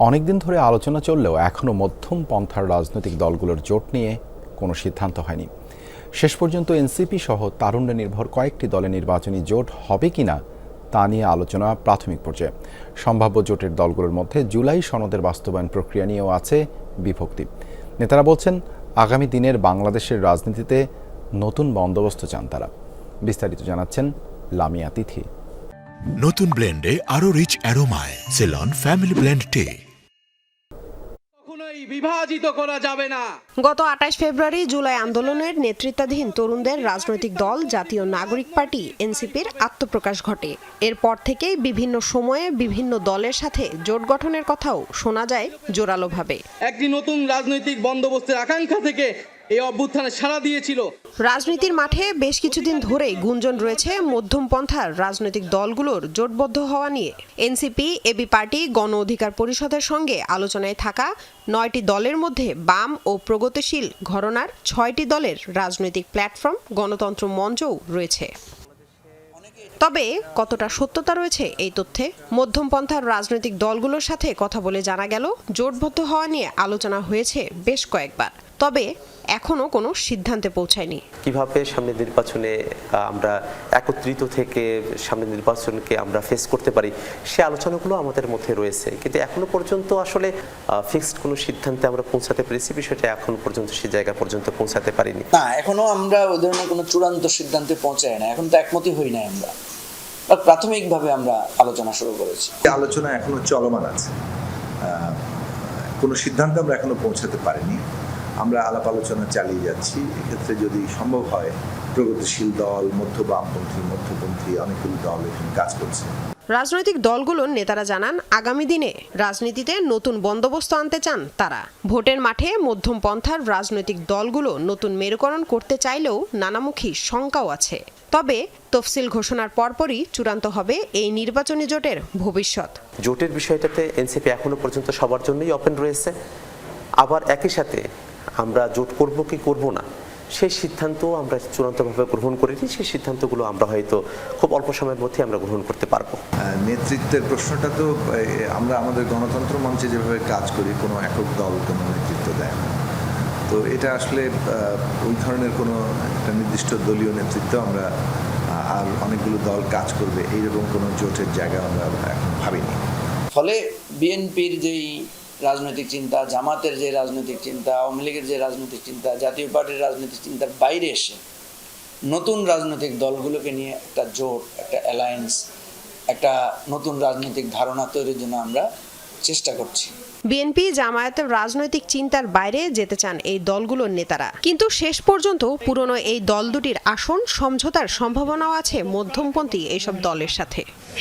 অনেকদিন ধরে আলোচনা চললেও এখনও মধ্যম পন্থার রাজনৈতিক দলগুলোর জোট নিয়ে কোনো সিদ্ধান্ত হয়নি। শেষ পর্যন্ত এনসিপি সহ তারুণ্য নির্ভর কয়েকটি দলে নির্বাচনী জোট হবে কিনা তা নিয়ে আলোচনা প্রাথমিক পর্যায়ে। সম্ভাব্য জোটের দলগুলোর মধ্যে জুলাই সনদের বাস্তবায়ন প্রক্রিয়া নিয়েও আছে বিভক্তি। নেতারা বলছেন, আগামী দিনের বাংলাদেশের রাজনীতিতে নতুন বন্দোবস্ত চান তারা। বিস্তারিত জানাচ্ছেন লামিয়া তিথি। নতুন ব্লেন্ডে আরও রিচ অ্যারোমায়, সেলন, ফ্যামিলি ব্লেন্ড টে। বিভাজিত করা যাবে না। গত আঠাশ ফেব্রুয়ারি জুলাই আন্দোলনের নেতৃত্বাধীন তরুণদের রাজনৈতিক দল জাতীয় নাগরিক পার্টি এনসিপির আত্মপ্রকাশ ঘটে। এরপর থেকেই বিভিন্ন সময়ে বিভিন্ন দলের সাথে জোট গঠনের কথাও শোনা যায় জোরালোভাবে। একটি নতুন রাজনৈতিক বন্দোবস্তের আকাঙ্ক্ষা থেকে এই অভ্যুত্থানে সাড়া দিয়েছিল। রাজনীতির মাঠে বেশ কিছুদিন ধরেই গুঞ্জন রয়েছে মধ্যমপন্থার রাজনৈতিক দলগুলোর জোটবদ্ধ হওয়া নিয়ে। এনসিপি এবি পার্টি, গণ অধিকার পরিষদের সঙ্গে আলোচনায় থাকা নয়টি দলের মধ্যে বাম ও প্রগতিশীল ঘরনার ছয়টি দলের রাজনৈতিক প্ল্যাটফর্ম, গণতন্ত্র মঞ্চও রয়েছে। তবে কতটা সত্যতা রয়েছে এই তথ্যে? মধ্যমপন্থার রাজনৈতিক দলগুলোর সাথে কথা বলে জানা গেল, জোটবদ্ধ হওয়া নিয়ে আলোচনা হয়েছে বেশ কয়েকবার। তবে এখনও কোনো সিদ্ধান্তে পৌঁছায়নি। কীভাবে সামনে নির্বাচনে আমরা একত্রিত থেকে সামনে নির্বাচনকে আমরা ফেস করতে পারি সে আলোচনাগুলো আমাদের মধ্যে রয়েছে। কিন্তু এখনও পর্যন্ত আসলে ফিক্সড কোনো সিদ্ধান্তে আমরা পৌঁছাতে পেরেছি বিষয়টা এখন পর্যন্ত সে জায়গা পর্যন্ত পৌঁছাতে পারিনি। না এখনও আমরা ওই ধরনের কোনো চূড়ান্ত সিদ্ধান্তে পৌঁছাই না এখন তো একমতই হই নাই আমরা। বা প্রাথমিকভাবে আমরা আলোচনা শুরু করেছি। আলোচনা এখনও চলমান আছে। কোনো সিদ্ধান্ত আমরা এখনও পৌঁছাতে পারিনি। আমরা আলাপ আলোচনা চালিয়ে যাচ্ছি। এক্ষেত্রে যদি সম্ভব হয় প্রগতিশীল দল মধ্য বামপন্থী মধ্যপন্থী অনেকগুলো দল এখানে কাজ করছে। রাজনৈতিক দলগুলোর নেতারা জানান আগামী দিনে রাজনীতিতে নতুন বন্দোবস্ত আনতে চান তারা। ভোটের মাঠে মধ্যম পন্থার রাজনৈতিক দলগুলো নতুন মেরুকরণ করতে চাইলেও নানামুখী শঙ্কাও আছে। তবে তফসিল ঘোষণার পরপরই চূড়ান্ত হবে এই নির্বাচনী জোটের ভবিষ্যৎ। জোটের বিষয়টাতে এনসিপি এখনও পর্যন্ত সবার জন্যই ওপেন রয়েছে। আবার একই সাথে আমরা জোট করব কি করব না? সেই সিদ্ধান্ত আমরা চূড়ান্তভাবে গ্রহণ করিনি সেই সিদ্ধান্তগুলো আমরা হয়তো খুব অল্প সময়ের মধ্যে আমরা গ্রহণ করতে পারব। নেতৃত্বের প্রশ্নটা তো আমরা আমাদের গণতন্ত্র মঞ্চে যেভাবে কাজ করি কোনো একক দল কোনো নেতৃত্ব দেয় না। তো এটা আসলে ওই ধরনের কোনো একটা নির্দিষ্ট দলীয় নেতৃত্ব আমরা আর অনেকগুলো দল কাজ করবে এইরকম কোনো জোটের জায়গা আমরা এখন ভাবিনি। ফলে বিএনপির যেই রাজনৈতিক চিন্তা, জামাতের যে রাজনৈতিক চিন্তা, আওয়ামী লীগের যে রাজনৈতিক চিন্তা, জাতীয় পার্টির রাজনৈতিক চিন্তার বাইরে এসে নতুন রাজনৈতিক দলগুলোকে নিয়ে একটা জোট, একটা অ্যালায়েন্স একটা নতুন রাজনৈতিক ধারণা তৈরির জন্য আমরা চেষ্টা করছি। বিএনপি জামায়াতের রাজনৈতিক চিন্তার বাইরে যেতে চান এই দলগুলোর নেতারা। কিন্তু শেষ পর্যন্ত পুরনো এই দল দুটির আসন সমঝোতার সম্ভাবনাও আছে মধ্যমপন্থী এইসব দলের সাথে।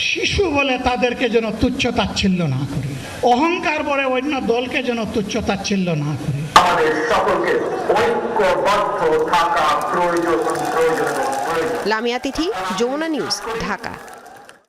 শিশু বলে তাদেরকে যেন তুচ্ছ তাচ্ছিল্য না করি। অহংকার বলে অন্য দলকে যেন তুচ্ছ তাচ্ছিল্য না করি। আমাদের সকলকে ঐক্যবদ্ধ থাকা প্রয়োজন প্রয়োজন প্রয়োজন। লামিয়া তিথি যমুনা নিউজ ঢাকা।